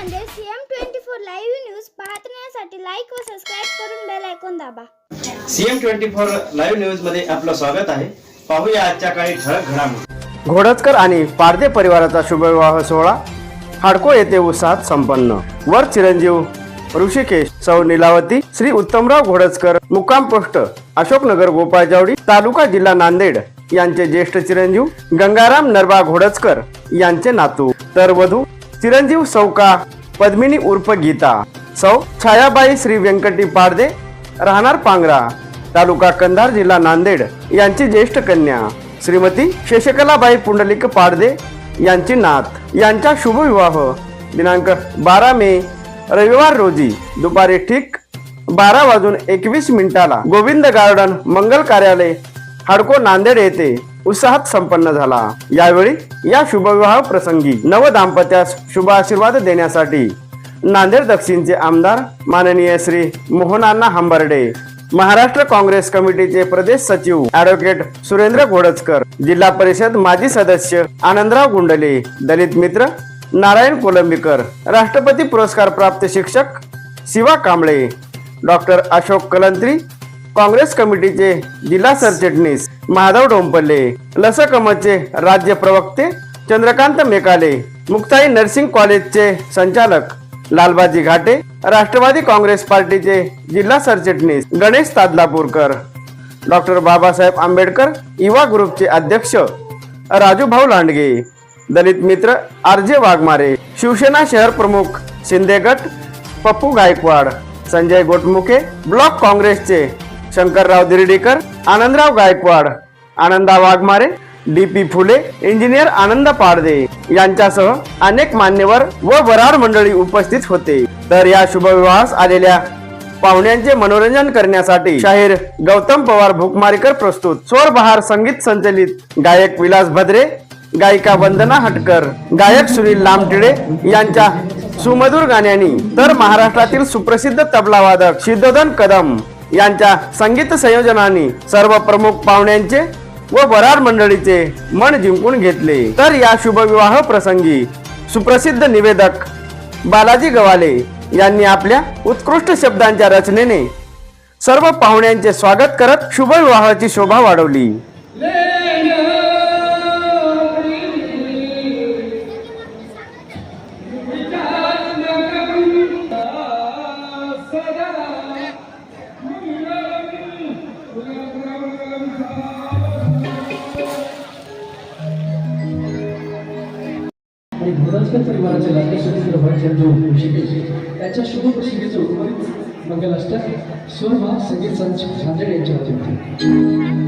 Nanded CM twenty four live news पाहण्यासाठी like व subscribe करून बेल आयकॉन दाबा. सीएम ट्वेंटी फोर लाईव्ह न्यूजमध्ये आपलं स्वागत आहे. पाहूया आजच्या काही ठळक घडामोडी. घोडजकर आणि पारदे परिवाराचा शुभविवाह सोहळा. हाडको येथे उत्साहात संपन्न. वर चिरंजीव ऋषिकेश सौ नीलावती श्री उत्तमराव घोडजकर मुक्काम पोस्ट अशोकनगर गोपाळजावडी तालुका जिल्हा नांदेड यांचे ज्येष्ठ चिरंजीव गंगाराम नरबा घोडजकर यांचे नातू तर वधू चिरंजीव सौका पद्मिनी उर्फ गीता। सौ छायाबाई श्री व्यंकटी पारदे राहणार पांगरा तालुका कंधार जिल्हा नांदेड यांची ज्येष्ठ कन्या। श्रीमती शशिकलाबाई पुंडलिक पाडदे यांची नात। यांचा शुभविवाह दिनांक बारा मे रविवार रोजी दुपारी ठीक बारा वाजून एकवीस मिनिटाला गोविंद गार्डन मंगल कार्यालय हाडको नांदेड येथे उत्साहात संपन्न झाला. यावेळी या शुभविवाह प्रसंगी नव दाम्पत्यास शुभ आशीर्वाद देण्यासाठी नांदेड दक्षिणचे आमदार माननीय श्री मोहनांना हंबर्डे महाराष्ट्र काँग्रेस कमिटीचे प्रदेश सचिव ऍडव्होकेट सुरेंद्र घोडजकर जिल्हा परिषद माजी सदस्य आनंदराव गुंडले दलित मित्र नारायण कोलंबीकर राष्ट्रपती पुरस्कार प्राप्त शिक्षक शिवा कांबळे डॉक्टर अशोक कलंत्री काँग्रेस कमिटीचे जिल्हा सरचिटणीस महादेव डोंपल्ले लसकमचे राज्य प्रवक्ते चंद्रकांत मेकाले मुक्ताई नर्सिंग कॉलेजचे संचालक लालबाजी घाटे राष्ट्रवादी काँग्रेस पार्टीचे जिल्हा सरचिटणीस गणेश तादलापूरकर. डॉक्टर बाबासाहेब आंबेडकर युवा ग्रुपचे अध्यक्ष राजूभाऊ लांडगे दलित मित्र आर जे वाघमारे शिवसेना शहर प्रमुख शिंदेगट पप्पू गायकवाड संजय गोटमुखे ब्लॉक काँग्रेसचे Shankarrao Dirdekar Anandrao Gaikwad Ananda Waghmare D P Phule engineer Anand Padde यांच्यासह अनेक मान्यवर व वरार मंडळी उपस्थित होते. तर या शुभविवाहास आलेल्या पाहुण्यांचे मनोरंजन करण्यासाठी शाहीर गौतम पवार भुकमारीकर प्रस्तुत. स्वर बहार संगीत संचलित. गायक विलास भद्रे गायिका वंदना हटकर गायक सुनील लामटिडे यांच्या सुमधुर गाण्यांनी तर महाराष्ट्रातील सुप्रसिद्ध तबला वादक सिद्धोधन कदम यांच्या संगीत संयोजनाने सर्व प्रमुख पाहुण्यांचे व वरार मंडळीचे मन जिंकून घेतले. तर या शुभविवाह प्रसंगी सुप्रसिद्ध निवेदक बालाजी गवाले यांनी आपल्या उत्कृष्ट शब्दांच्या रचनेने सर्व पाहुण्यांचे स्वागत करत शुभविवाहाची शोभा वाढवली. आणि घोडजकर परिवाराचे लाडके व्हायचे जो ऋषिकेश त्याच्या शुभ प्रसिद्धीचं उर्वरित मंगलाष्टक स्वर्मा संगीत संच नांदेड यांच्या वतीने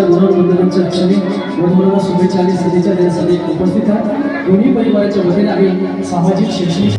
परिवाराच्या गुरुवर बंधनांच्या क्षणी गुरुमुलाला शुभेच्छा आणि सदिच्छा देण्यासाठी उपस्थित आहात. दोन्ही परिवाराच्या वतीने आम्ही सामाजिक शैक्षणिक